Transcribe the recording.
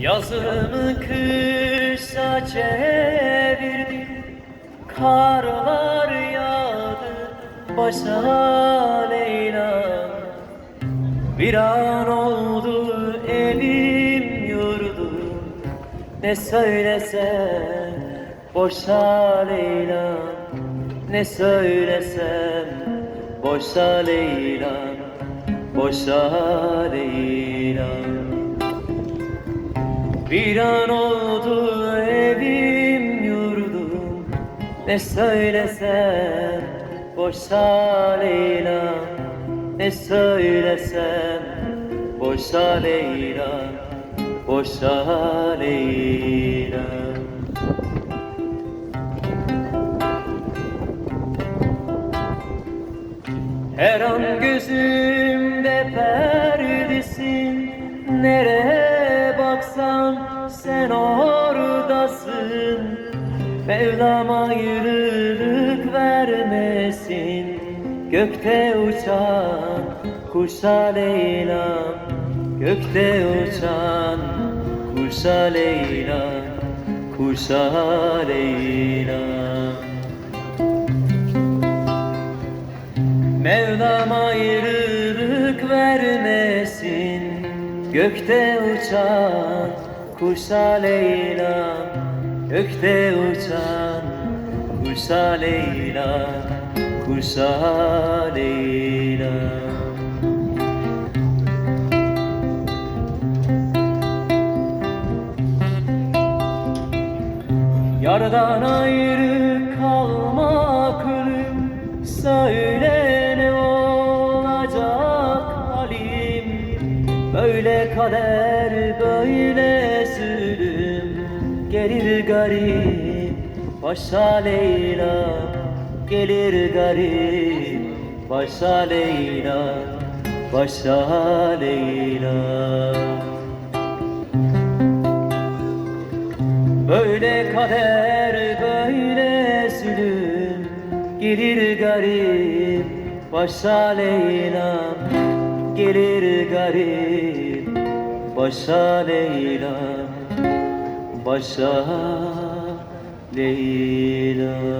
Yazımı kışa çevirdim Karlar yağdı başa Leyla. Bir an oldu evim yurdum Ne söylesem boşa Leyla Ne söylesem boşa Leyla Boşa Leyla bir an oldu evim yurdum. Ne söylesem boşa Leyla Ne söylesem boşa Leyla Boşa Leyla Her an gözümde perdesin Nereye baksam sen oradasın. Mevlam ayrılık vermesin. Gökte uçan kuşa Leyla Gökte uçan kuşa Leyla Kuşa Leyla. Ayrılık vermesin Gökte uçan kuşa Leyla Gökte uçan kuşa Leyla Kuşa Leyla Yardan ayrı kalmak ölüm Söyle kader böyle zulüm Gelir garip başa Leyla Gelir garip başa Leyla Başa Leyla. Böyle kader böyle zulüm Gelir garip başa Leyla Gelir garip. Başa Leyla Başa Leyla